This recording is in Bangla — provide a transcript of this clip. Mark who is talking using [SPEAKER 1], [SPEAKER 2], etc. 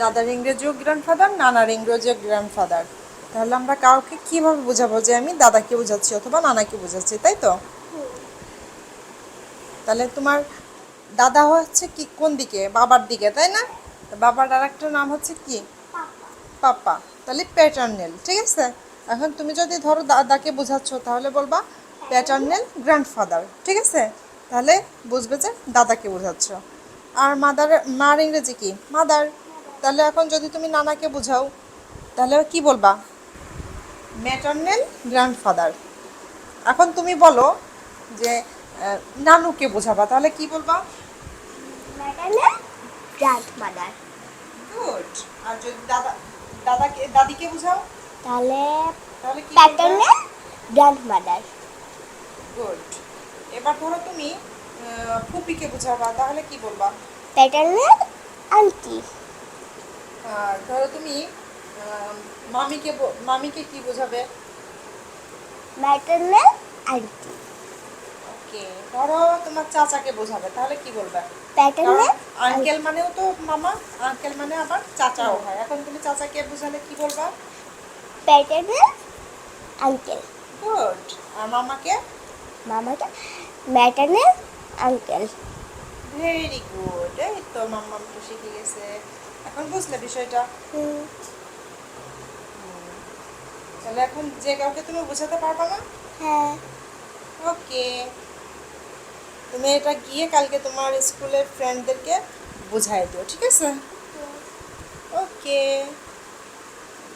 [SPEAKER 1] দাদার ইংরেজিও গ্র্যান্ডফাদার নানার ইংরেজিও গ্র্যান্ডফাদার তাহলে আমরা কাউকে কীভাবে বোঝাবো যে আমি দাদাকে বোঝাচ্ছি অথবা নানাকে বোঝাচ্ছি তাই তো? তাহলে তোমার দাদা হচ্ছে কি কোন দিকে? বাবার দিকে তাই না? বাবার আর একটা নাম হচ্ছে কি? পাপা। তাহলে প্যাটার্নেল ঠিক আছে? এখন তুমি যদি ধরো দাদাকে বোঝাচ্ছ তাহলে বলবা প্যাটার্নেল গ্র্যান্ডফাদার ঠিক আছে? তাহলে বুঝবে যে দাদাকে বোঝাচ্ছ। আর মাদার মার ইংরেজি কি? মাদার তাহলে এখন যদি তুমি নানাকে বোঝাও তাহলে কি বলবা? ম্যাটার্নেল গ্র্যান্ডফাদার এখন তুমি বলো যে নানুকে বোঝাবা তাহলে কি বলবা?
[SPEAKER 2] ম্যাটারনাল গ্র্যান্ডমাদার
[SPEAKER 1] গুড আর যদি দাদা দাদাকে দাদিকে বোঝাও?
[SPEAKER 2] তাহলে
[SPEAKER 1] তাহলে কি
[SPEAKER 2] প্যাটার্নাল গ্র্যান্ডমাদার
[SPEAKER 1] গুড এবার ধরো তুমি ফুপিকে বোঝাবা তাহলে কি বলবা?
[SPEAKER 2] প্যাটার্নাল আন্টি
[SPEAKER 1] ধরো তুমি মামিকে মামিকে কি বোঝাবে?
[SPEAKER 2] ম্যাটার্নাল আন্টি
[SPEAKER 1] ওকে ধরো তোমার চাচাকে বোঝাবে তাহলে কি বলবে?
[SPEAKER 2] প্যাটার্নাল
[SPEAKER 1] আঙ্কেল মানেও তো মামা আঙ্কেল মানে আবার চাচাও হয়। এখন তুমি চাচাকে বোঝালে কি বলবা?
[SPEAKER 2] প্যাটার্নাল আঙ্কেল
[SPEAKER 1] গুড আর মামাকে?
[SPEAKER 2] মামাটা ম্যাটার্নাল আঙ্কেল
[SPEAKER 1] ভেরি গুড তো মাম্মা তো শিখে গেছে। এখন বুঝলে বিষয়টা। তাহলে এখন যে কাউকে তুমি বোঝাতে পারবা না?
[SPEAKER 2] হ্যাঁ।
[SPEAKER 1] ওকে। তুমি এটা গিয়ে কালকে তোমার স্কুলের ফ্রেন্ডদেরকে বুঝাই দিও ঠিক আছে। ওকে।